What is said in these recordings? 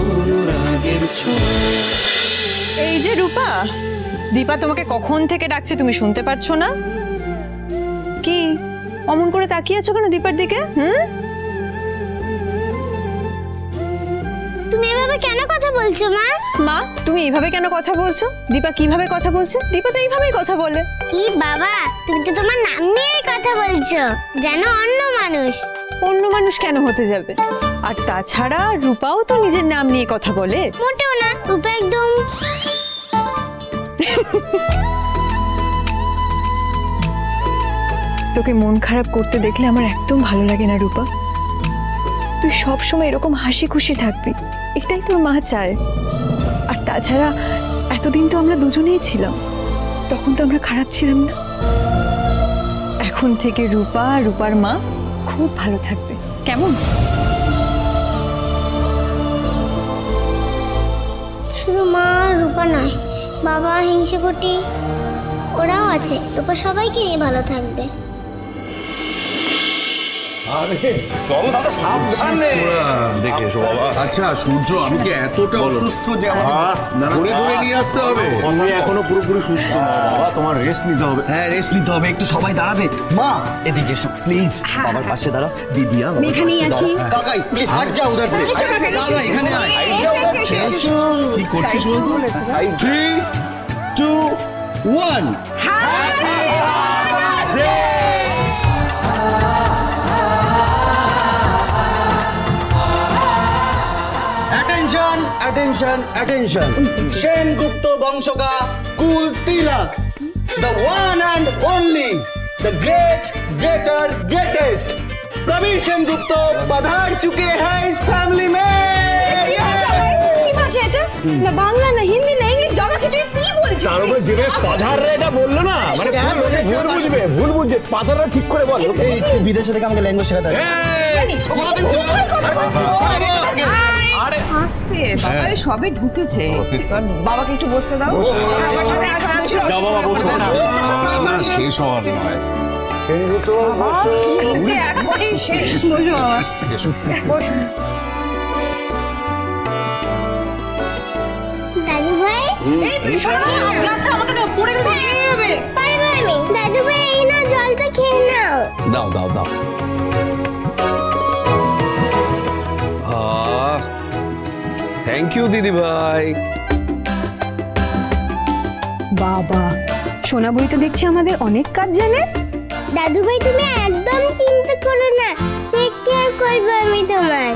অনুরাগের এই যে রূপা দীপা তোমাকে কখন থেকে ডাকছে তুমি শুনতে পাচ্ছ না? কি অমন করে তাকিয়ে আছো কেন দীপার দিকে হুম? তুমি এভাবে কেন কথা বলছো মা? মা তুমি এইভাবে কেন কথা বলছো? দীপা কীভাবে কথা বলছে? দীপা তো এইভাবেই কথা বলে। ই বাবা তুমি তো তোমার নাম নিয়েই কথা বলছো। যেন অন্য মানুষ। অন্য মানুষ কেন হতে যাবে? আর তাছাড়া রূপাও তো নিজের নাম নিয়ে কথা বলে। মোটেও না রূপা একদম। তোকে মন খারাপ করতে দেখলে আমার একদম ভালো লাগে না রূপা। তুই সব সময় এরকম হাসি খুশি থাকবি। এটাই তোর মা চায়। আর তাছাড়া এতদিন তো আমরা দুজনেই ছিলাম। তখন তো আমরা খারাপ ছিলাম না। এখন থেকে রূপা রূপার মা। খুব ভালো থাকবে। কেমন? শুধু মা রূপা নয় বাবা হিংসে কোটি ওরাও আছে। রূপা সবাইকে নিয়ে ভালো থাকবে। দেখে এসো বাবা আচ্ছা সূর্য আমি কি এতটা অসুস্থ যে আমাকে ধরে ধরে নিয়ে আসতে হবে? তুমি এখনও পুরোপুরি সুস্থ। না বাবা তোমার রেস্ট নিতে হবে। হ্যাঁ রেস্ট নিতে হবে। একটু সবাই দাঁড়াবে। মা এদিকে এসো প্লিজ বাবার পাশে দাঁড়াও। দিদি আমি এখানেই আছি। কাকাই প্লিজ হাট যাও উধার করে। দাদা এখানে আয়। কি করছিস বলতো? Three two one attention attention attention Sengupta বংশকা কুল তিলক the one and only the great greater greatest Prabir Sengupta পধার চুকে হ্যাঁ ইস ফ্যামিলি মে এটা? না বাংলা না হিন্দি না ইংলিশ জগা কিছু কি বলছে তার উপরে যেভাবে পাধাররা এটা বলল না মানে ভুল বুঝবে ভুল বুঝবে পাধাররা ঠিক করে বল। এই বিদেশে থেকে আমাকে ল্যাঙ্গুয়েজ শেখাতে হবে আসতে বাবারে সবে ঢুকেছে। বাবাকে একটু বসতে দাও। বাবা বসো। না শেষ হওয়ার নয় বাবা দাদু ভাই এই জলটা খেয়ে নাও। দাও দাও দাও। থ্যাংক ইউ দিদি ভাই। বাবা সোনা বই তো দেখছি আমাদের অনেক কাজ জানে। দাদু ভাই তুমি একদম চিন্তা করো না। টেক কেয়ার করব আমি তোমার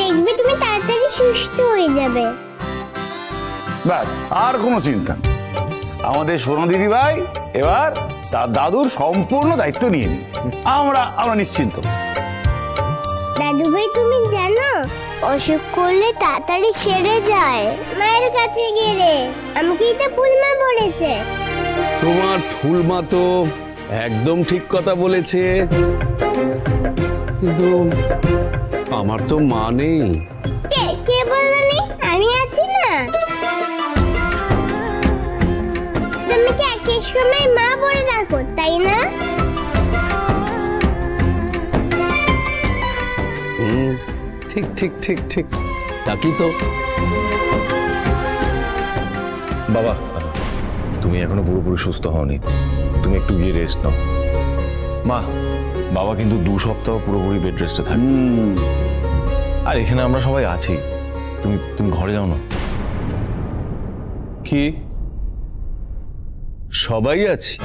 দেখবে তুমি তাড়াতাড়ি সুস্থ হয়ে যাবে। ব্যাস আর কোনো চিন্তা নেই। আমাদের সোনা দিদি ভাই এবার তার দাদুর সম্পূর্ণ দায়িত্ব নিয়ে নিয়েছে আমরা আমরা নিশ্চিন্ত। দাদু ভাই তুমি অসুখ করলে তাড়াতাড়ি সেরে যায়। মায়ের কাছে গেলে আমাকে এটা পুলমা বলেছে। তোমার ফুলমা তো একদম ঠিক কথা বলেছে। কিন্তু আমার তো মা নেই। কে কে বলবনি আমি আছি না। তুমি কি একই সময় মা বলে ডাকো তাই না? ঠিক ঠিক ঠিক ঠিক। ডাকি তো। বাবা তুমি এখনও পুরোপুরি সুস্থ হওনি। তুমি একটু গিয়ে রেস্ট নাও। মা বাবা কিন্তু দু সপ্তাহ পুরোপুরি বেড রেস্টে থাকে। আর এখানে আমরা সবাই আছি। তুমি তুমি ঘরে যাও না। কি? সবাই আছি?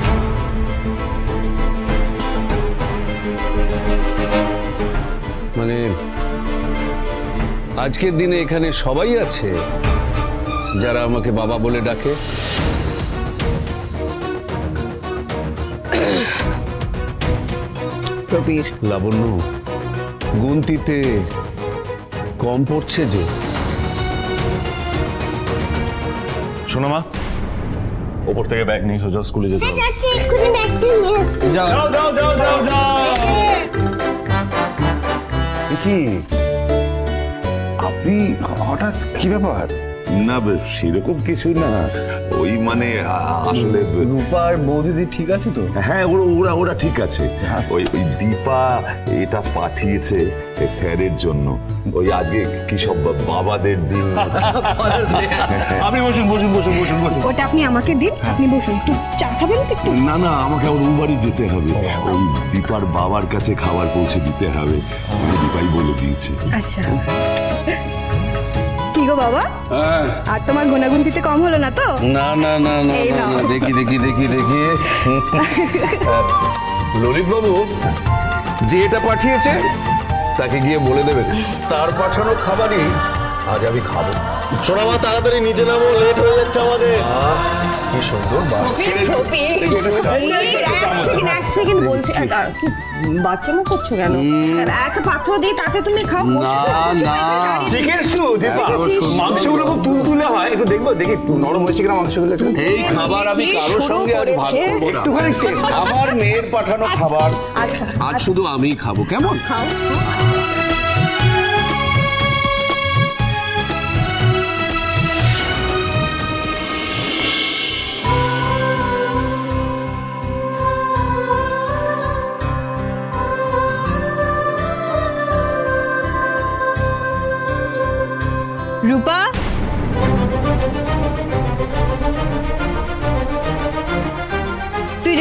মানে আজকের দিনে এখানে সবাই আছে যারা আমাকে বাবা বলে ডাকে। প্রবীর। লাবণ্য গুনতিতে কম পড়ছে যে। শোনো মা ওপর থেকে ব্যাগ নিয়ে সোজা স্কুলে যেতে হবে। নিয়ে আসছি। যাও। যাও যাও যাও যাও কি? আপনি হঠাৎ কি ব্যাপার? না সেরকম কিছু না। ওই মানে আসলে রূপার বৌদিদি ঠিক আছে তো? হ্যাঁ ওরা ওরা ওরা ঠিক আছে। ওই ওই দীপা এটা পাঠিয়েছে স্যারের জন্য। ওই আগে কি সব বাবাদের দিন? আপনি বসুন বসুন বসুন বসুন বসুন। ওটা আপনি আমাকে দিন আপনি বসুন। একটু চা খাবেন তো একটু? না না আমাকে আবার উবারই যেতে হবে। ওই দীপার বাবার কাছে খাবার পৌঁছে দিতে হবে। আমি দীপাই বলে দিয়েছে। আচ্ছা। গো বাবা। হ্যাঁ। আর তোমার গুণাগুনতিতে কম হলো না তো? না না না না দেখি দেখি দেখি দেখি। ললিত বাবু যে এটা পাঠিয়েছে তাকে গিয়ে বলে দেবেন। তার পাঠানো খাবারই আজ আমি খাব। শোনা মা তাড়াতাড়ি নিজে নামো লেট হয়ে যাচ্ছে আমাদের। কি সুন্দর বাস। এক সেকেন্ড বলছি আর, আর, করছ কেন? একটা পাত্র দিয়ে তাতে তুমি খাও না না। Chicken stew Dipa. মাংসগুলো খুব তুলতুলে হয় একটু দেখব দেখি নরম হয়েছে কিনা মাংসগুলো এই খাবার আমি কারোর সঙ্গে আজ ভাগ করেছে? না। একটুখানি টেস্ট আমার মেয়ের পাঠানো খাবার আচ্ছা। আজ শুধু আমিই খাব কেমন? খাও।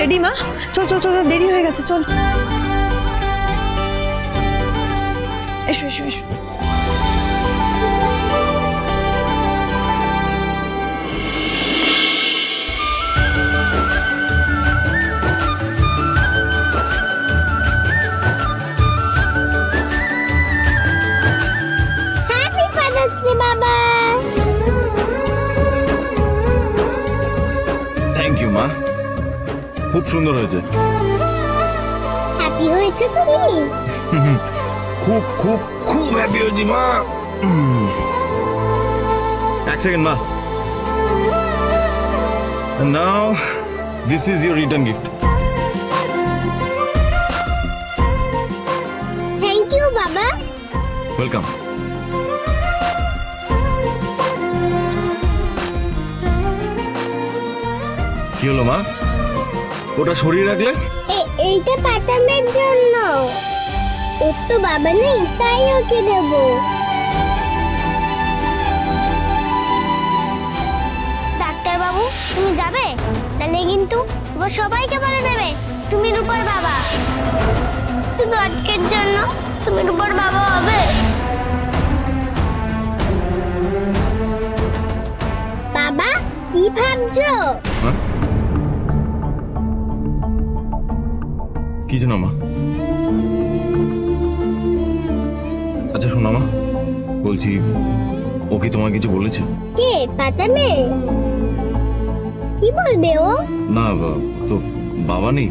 রেডি মা? চল চল চল দেরি হয়ে গেছে চল। এসো এসো এসো। সুন্দর হয়েছে। হ্যাপি হয়েছে তুমি? খুব খুব খুব হ্যাপি হয়েছি মা। উম। এক সেকেন্ড মা। Now this is your return gift thank you বাবা ওয়েলকাম কি হলো মা? ওটা সরিয়ে রাখলে? এইটা পাতামের জন্য। ওর তো বাবা নেই তাই ওকে দেবো। ডাক্তার বাবু তুমি যাবে? নালে কিন্তু এবার সবাইকে বলে দেবে তুমি রূপার বাবা। শুধু আজকের জন্য তুমি রূপার বাবা হবে। বাবা কি ভাবছ? হ্যাঁ কিছু না মা? আচ্ছা শোনো মা। বলছি ও কি তোমার কিছু বলেছে? কে? পাতামে কি বলবে ও? না বা- তো বাবা নেই।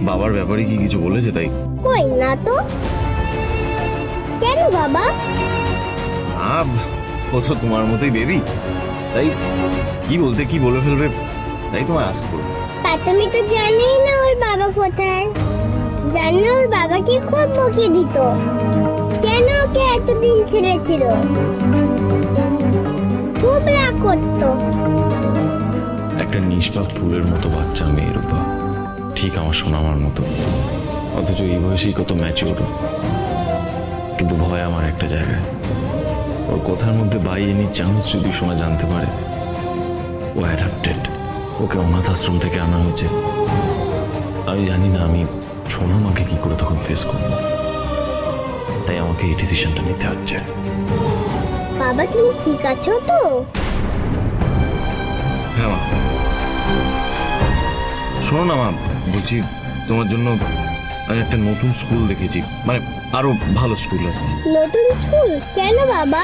বাবার ব্যাপারে কি কিছু বলেছে তাই? কই না তো। কেন বাবা? না ও তো তোমার মতোই বেবি তাই কি বলতে কি বলে ফেলবে? তাই তোমায় আস করব। পাতামি তো জানেই না ওর বাবা কোথায়। জানলে ওর বাবাকে খুব বকিয়ে দিত। কেন ওকে এতদিন ছেড়েছিল? খুব রাগ করতো। একটা নিষ্পাপ ফুলের মতো বাচ্চা মেয়ের উপর। ঠিক আমার সোনামার মতো। অথচ এই বয়সেই কত ম্যাচিওর কিন্তু ভয় আমার একটা জায়গায়। ওর কথার মধ্যে বাই এনি চান্স যদি শোনা জানতে পারে ও অ্যাডাপ্টেড ওকে অনাথ আশ্রম থেকে আনা হয়েছে। আমি জানি না আমি সোনামাকে কি করে তখন ফেস করব। তাই আমাকে এই ডিসিশনটা নিতে হচ্ছে। বাবা তুমি ঠিক আছো তো? হ্যাঁ মা। শোনো না মা বলছি তোমার জন্য আমি একটা নতুন স্কুল দেখেছি। মানে আরও ভালো স্কুল। নতুন স্কুল কেন বাবা?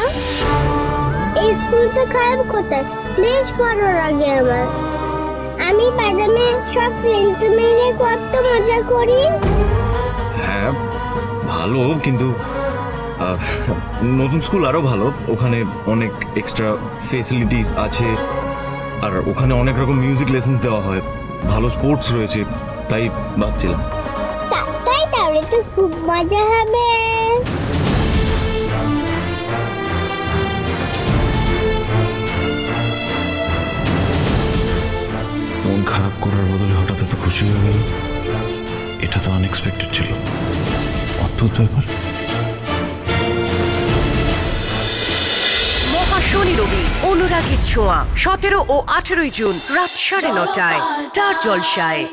এই স্কুলটা খারাপ কোথায়? বেশ ভালো লাগে আমার। আমি বাদামে সব ফ্রেন্ডস মিলে কত মজা করি। হ্যাঁ ভালো কিন্তু নতুন স্কুল আরও ভালো। ওখানে অনেক এক্সট্রা ফেসিলিটিস আছে আর ওখানে অনেক রকম মিউজিক লেসেন্স দেওয়া হয়। ভালো স্পোর্টস রয়েছে তাই ভাবছিলাম। তাই তাহলে তো খুব মজা হবে। হয়ে গেল? এটা তো আনএক্সপেক্টেড ছিল। অদ্ভুত ব্যাপার। মহাশনি রবি, অনুরাগের ছোঁয়া, সতেরো ও আঠেরোই জুন, রাত সাড়ে নটায়, স্টার জলসায়।